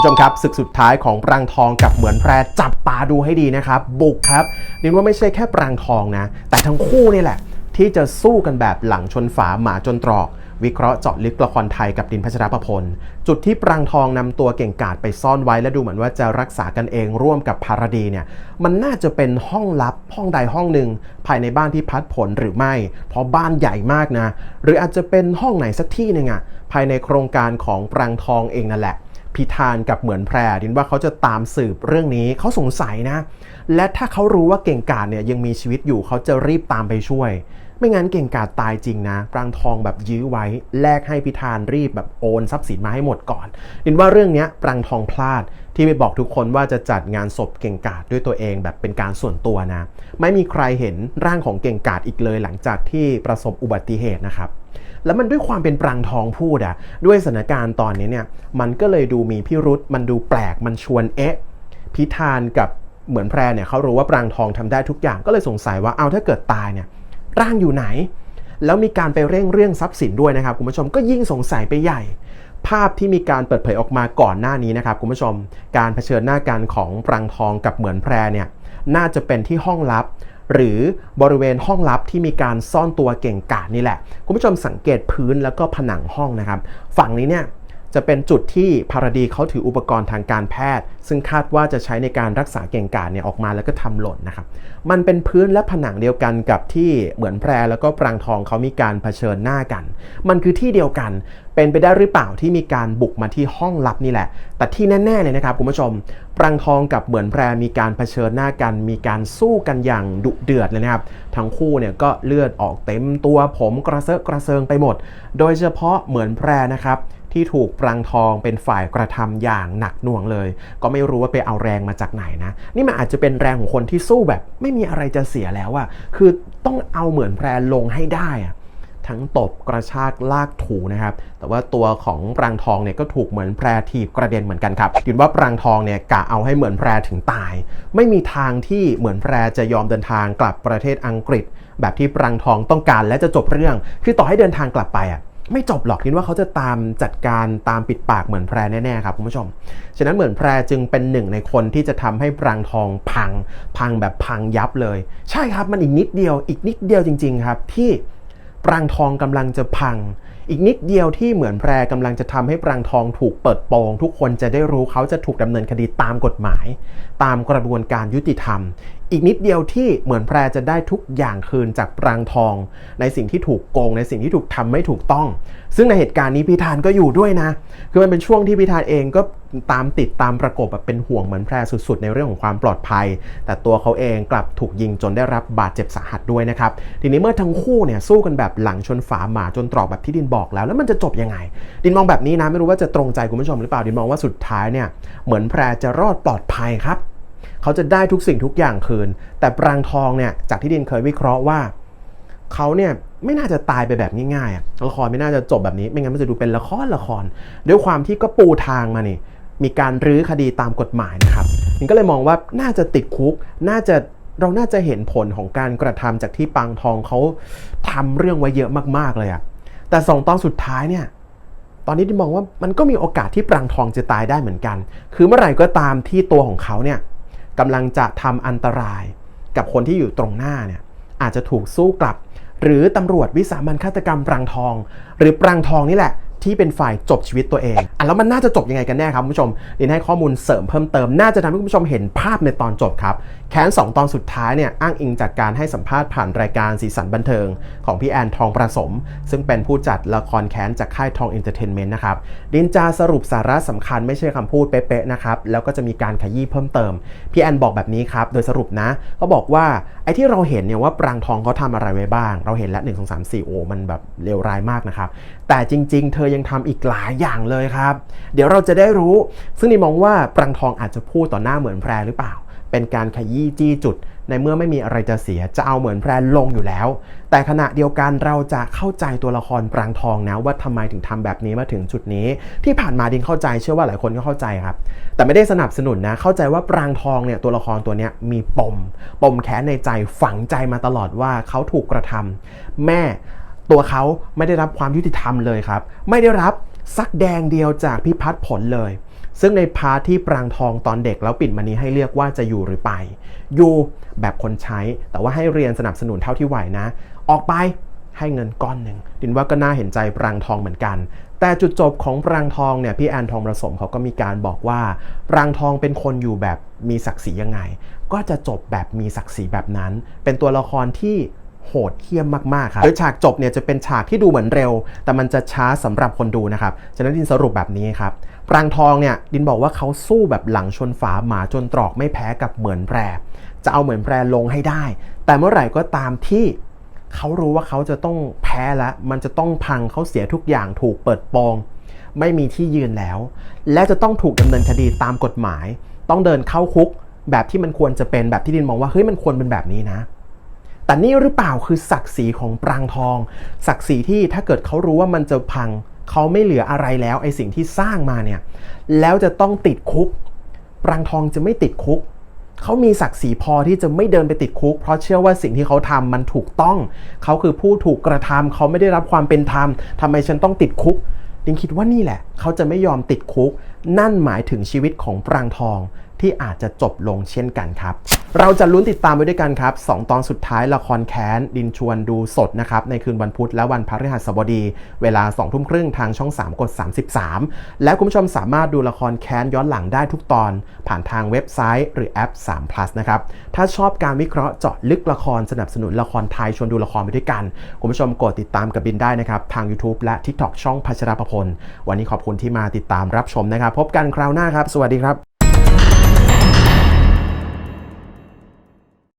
ผู้ชมครับศึกสุดท้ายของปรางทองกับเหมือนแพรจับตาดูให้ดีนะครับ บุกครับนินว่าไม่ใช่แค่ปรางทองนะ แต่ทั้งคู่นี่แหละ ที่จะสู้กันแบบหลังชนฝาหมาจนตรอก วิเคราะห์เจาะลึกละครไทยกับดินพัชรประพล จุดที่ปรางทองนำตัวเก่งกาจไปซ่อนไว้และดูเหมือนว่าจะรักษากันเองร่วมกับภารดีเนี่ยมันน่าจะเป็นห้องลับห้องใดห้องหนึ่งภายในบ้านที่พัดผลหรือไม่ เพราะบ้านใหญ่มากนะ หรืออาจจะเป็นห้องไหนสักที่หนึ่งอะภายในโครงการของปรางทองเองนั่นแหละ พิธานกับเหมือนแพรดินว่าเขาจะตามสืบเรื่องนี้เขาสงสัยนะ และถ้าเขารู้ว่าเก่งกาจเนี่ยยังมีชีวิตอยู่เขาจะรีบตามไปช่วย ไม่งั้นเก่งกาจตายจริงนะปรางทองแบบยื้อไว้แลกให้พิธานรีบแบบโอนทรัพย์สินมาให้หมดก่อนดินว่าเรื่องนี้ปรางทองพลาดที่ไปบอกทุกคนว่าจะจัดงานศพเก่งกาจด้วยตัวเองแบบเป็นการส่วนตัวนะ ไม่มีใครเห็นร่างของเก่งกาจอีกเลยหลังจากที่ประสบอุบัติเหตุนะครับแล้วมันด้วยความเป็นปรางทองพูดอะด้วยสถานการณ์ตอนนี้เนี่ยมันก็เลยดูมีพิรุษมันดูแปลกมันชวนเอ๊ะพิธานกับเหมือนแพรเนี่ยเขารู้ว่าปรางทองทำได้ทุกอย่างก็เลยสงสัยว่าเอาถ้าเกิดตายเนี่ย ร่างอยู่ไหน แล้วมีการไปเร่งเรื่องทรัพย์สินด้วยนะครับคุณผู้ชมก็ยิ่งสงสัยไปใหญ่ ภาพที่มีการเปิดเผยออกมาก่อนหน้านี้นะครับคุณผู้ชม การเผชิญหน้ากันของปรางทองกับเหมือนแพรเนี่ยน่าจะเป็นที่ห้องลับ หรือบริเวณห้องลับที่มีการซ่อนตัวเก่งกาจนี่แหละ คุณผู้ชมสังเกตพื้นแล้วก็ผนังห้องนะครับ ฝั่งนี้เนี่ย จะเป็นจุดที่พารดีเขาถืออุปกรณ์ทางการแพทย์ ซึ่งคาดว่าจะใช้ในการรักษาเก่งกาจเนี่ยออกมาแล้วก็ทำหล่นนะครับ มันเป็นพื้นและผนังเดียวกันกับที่เหมือนแพรแล้วก็ปรางทองเขามีการเผชิญหน้ากัน มันคือที่เดียวกัน เป็นไปได้หรือเปล่าที่มีการบุกมาที่ห้องลับนี่แหละ แต่ที่แน่ๆเลยนะครับคุณผู้ชม ปรางทองกับเหมือนแพรมีการเผชิญหน้ากัน มีการสู้กันอย่างดุเดือดเลยนะครับ ทั้งคู่เนี่ยก็เลือดออกเต็มตัวผมกระเซาะกระเซิงไปหมด โดยเฉพาะเหมือนแพรนะครับ ที่ถูกปรางทองเป็นฝ่ายกระทำอย่างหนักหน่วงเลย ก็ไม่รู้ว่าไปเอาแรงมาจากไหนนะ นี่มันอาจจะเป็นแรงของคนที่สู้แบบ ไม่มีอะไรจะเสียแล้วอะคือต้องเอาเหมือนแพรลงให้ได้อะทั้งตบกระชากลากถูนะครับ แต่ว่าตัวของปรางทองเนี่ยก็ถูกเหมือนแพรถีบกระเด็นเหมือนกันครับคิดว่าปรางทองเนี่ยกะเอาให้เหมือนแพรถึงตาย ไม่มีทางที่เหมือนแพรจะยอมเดินทางกลับประเทศอังกฤษ แบบที่ปรางทองต้องการและจะจบเรื่อง คือต่อให้เดินทางกลับไปอะ ไม่จบหรอกคิดว่าเขาจะตามจัดการตามปิดปากเหมือนแพรแน่ๆครับคุณผู้ชม ฉะนั้นเหมือนแพรจึงเป็นหนึ่งในคนที่จะทำให้ปรางทองพัง พังแบบพังยับเลย ใช่ครับมันอีกนิดเดียว อีกนิดเดียวจริง ๆ ครับ ที่ปรางทองกำลังจะพัง อีกนิดเดียวที่เหมือนแพรกำลังจะทำให้ปรางทองถูกเปิดโปง ทุกคนจะได้รู้เขาจะถูกดำเนินคดีตามกฎหมาย ตามกระบวนการยุติธรรม อีกนิดเดียวที่เหมือนแพรจะได้ทุกอย่างคืนจากปรางทอง ในสิ่งที่ถูกโกง ในสิ่งที่ถูกทำไม่ถูกต้อง ซึ่งในเหตุการณ์นี้พิธานก็อยู่ด้วยนะ คือมันเป็นช่วงที่พิธานเองก็ ตามติดตามประกบแบบเป็นห่วงเหมือนแพรสุดๆ ในเรื่องของความปลอดภัย แต่ตัวเขาเองกลับถูกยิงจนได้รับบาดเจ็บสาหัสด้วยนะครับ ทีนี้เมื่อทั้งคู่เนี่ยสู้กันแบบหลังชนฝาหมาจนตรอกแบบที่ดินบอกแล้ว แล้วมันจะจบยังไง ดินมองแบบนี้นะไม่รู้ว่าจะตรงใจคุณผู้ชมหรือเปล่าดินมองว่าสุดท้ายเนี่ยเหมือนแพรจะรอดปลอดภัยครับ เขาจะได้ทุกสิ่งทุกอย่างคืน แต่ปรางทองเนี่ยจากที่ดินเคยวิเคราะห์ว่าเขาเนี่ยไม่น่าจะตายไปแบบง่ายๆละครไม่น่าจะจบแบบนี้ ไม่งั้นมันจะดูเป็นละครละคร ด้วยความที่ก็ปูทางมานี่ มีการรื้อคดีตามกฎหมายนะครับมินก็เลยมองว่าน่าจะติดคุก น่าจะเราน่าจะเห็นผลของการกระทำจากที่ปังทองเขาทำเรื่องไว้เยอะมากๆเลยอะแต่สองตอนสุดท้ายเนี่ยตอนนี้ดินมองว่ามันก็มีโอกาสที่ปรางทองจะตายได้เหมือนกัน คือเมื่อไหร่ก็ตามที่ตัวของเขาเนี่ยกำลังจะทำอันตรายกับคนที่อยู่ตรงหน้าเนี่ยอาจจะถูกสู้กลับ หรือตำรวจวิสามันฆาตกรรมปรางทอง หรือปรางทองนี่แหละ ที่เป็นฝ่ายจบชีวิตตัวเองอะแล้วมันน่าจะจบยังไงกันแน่ครับคุณผู้ชมดินให้ข้อมูลเสริมเพิ่มเติม น่าจะทำให้คุณผู้ชมเห็นภาพในตอนจบครับแค้น2 ตอนสุดท้ายเนี่ยอ้างอิงจากการให้สัมภาษณ์ผ่านรายการสีสันบันเทิง ของพี่แอนทองประสม ซึ่งเป็นผู้จัดละครแค้นจากค่ายทองเอนเตอร์เทนเมนต์นะครับดินจาสรุปสาระสำคัญไม่ใช่คำพูดเป๊ะๆนะครับแล้วก็จะมีการขยี้เพิ่มเติมพี่แอนบอกแบบนี้ครับโดยสรุปนะเขาบอกว่าไอ้ที่เราเห็นเนี่ยว่าปรางทองเขาทำอะไรไว้บ้าง เราเห็นแล้ว1 2 3 4โอ้มันแบบเลวร้ายมากนะครับแต่จริง ๆ เธอยังทำอีกหลายอย่างเลยครับ เดี๋ยวเราจะได้รู้ ซึ่งนี่มองว่าปรางทองอาจจะพูดต่อหน้าเหมือนแพรหรือเปล่า เป็นการขยี้จี้จุด ในเมื่อไม่มีอะไรจะเสียจะเอาเหมือนแพรลงอยู่แล้ว แต่ขณะเดียวกันเราจะเข้าใจตัวละครปรางทองนะว่าทำไมถึงทำแบบนี้มาถึงจุดนี้ ที่ผ่านมาดินเข้าใจเชื่อว่าหลายคนก็เข้าใจครับ แต่ไม่ได้สนับสนุนนะ เข้าใจว่าปรางทองเนี่ยตัวละครตัวนี้มีปม ปมแค้นในใจฝังใจมาตลอดว่าเขาถูกกระทำแม่ ตัวเขาไม่ได้รับความยุติธรรมเลยครับ ไม่ได้รับสักแดงเดียวจากพิพัฒน์ผลเลย ซึ่งในพาร์ทที่ปรางทองตอนเด็กแล้วปิดมานี้ให้เลือกว่าจะอยู่หรือไป อยู่แบบคนใช้ แต่ว่าให้เรียนสนับสนุนเท่าที่ไหวนะ ออกไปให้เงินก้อนหนึ่งดินว่าก็น่าเห็นใจปรางทองเหมือนกัน แต่จุดจบของปรางทองเนี่ยพี่แอนทองประสมเขาก็มีการบอกว่าปรางทองเป็นคนอยู่แบบมีศักดิ์ศรียังไง ก็จะจบแบบมีศักดิ์ศรีแบบนั้น เป็นตัวละครที่ โหดเหี้ยมมากๆครับโดยฉากจบเนี่ยจะเป็นฉากที่ดูเหมือนเร็ว แต่มันจะช้าสำหรับคนดูนะครับ ฉะนั้นดินสรุปแบบนี้ครับปรางทองเนี่ยดินบอกว่าเขาสู้แบบหลังชนฝาหมาจนตรอกไม่แพ้กับเหมือนแปร จะเอาเหมือนแปรลงให้ได้ แต่เมื่อไหร่ก็ตามที่เขารู้ว่าเขาจะต้องแพ้แล้ว มันจะต้องพังเขาเสียทุกอย่างถูกเปิดโปงไม่มีที่ยืนแล้ว และจะต้องถูกดำเนินคดีตามกฎหมาย ต้องเดินเข้าคุก แบบที่มันควรจะเป็นแบบที่ดินมองว่าเฮ้ยมันควรเป็นแบบนี้นะ แต่นี่หรือเปล่าคือศักดิ์ศรีของปรางทอง ศักดิ์ศรีที่ถ้าเกิดเขารู้ว่ามันจะพัง เขาไม่เหลืออะไรแล้วไอสิ่งที่สร้างมาเนี่ยแล้วจะต้องติดคุก ปรางทองจะไม่ติดคุกเขามีศักดิ์ศรีพอที่จะไม่เดินไปติดคุก เพราะเชื่อว่าสิ่งที่เขาทำมันถูกต้อง เขาคือผู้ถูกกระทำเขาไม่ได้รับความเป็นธรรมทำไมฉันต้องติดคุกดิงคิดว่านี่แหละ เขาจะไม่ยอมติดคุก นั่นหมายถึงชีวิตของปรางทองที่อาจจะจบลงเช่นกันครับ เราจะลุ้นติดตามไปด้วยกันครับ 2 ตอนสุดท้ายละครแค้น ดินชวนดูสดนะครับ ในคืนวันพุธและวันพฤหัสบดี เวลา 2 ทุ่มครึ่งทางช่อง 3 กด 33 และคุณผู้ชมสามารถดูละครแค้นย้อนหลังได้ทุกตอน ผ่านทางเว็บไซต์หรือแอป 3 plus นะครับ ถ้าชอบการวิเคราะห์เจาะลึกละครสนับสนุนละครไทยชวนดูละครไปด้วยกัน คุณผู้ชมกดติดตามกับบินได้นะครับทาง YouTube และ TikTok ช่องพัชรประพลวันนี้ขอบคุณที่มาติดตามรับชมนะครับ พบกันคราวหน้าครับ สวัสดีครับ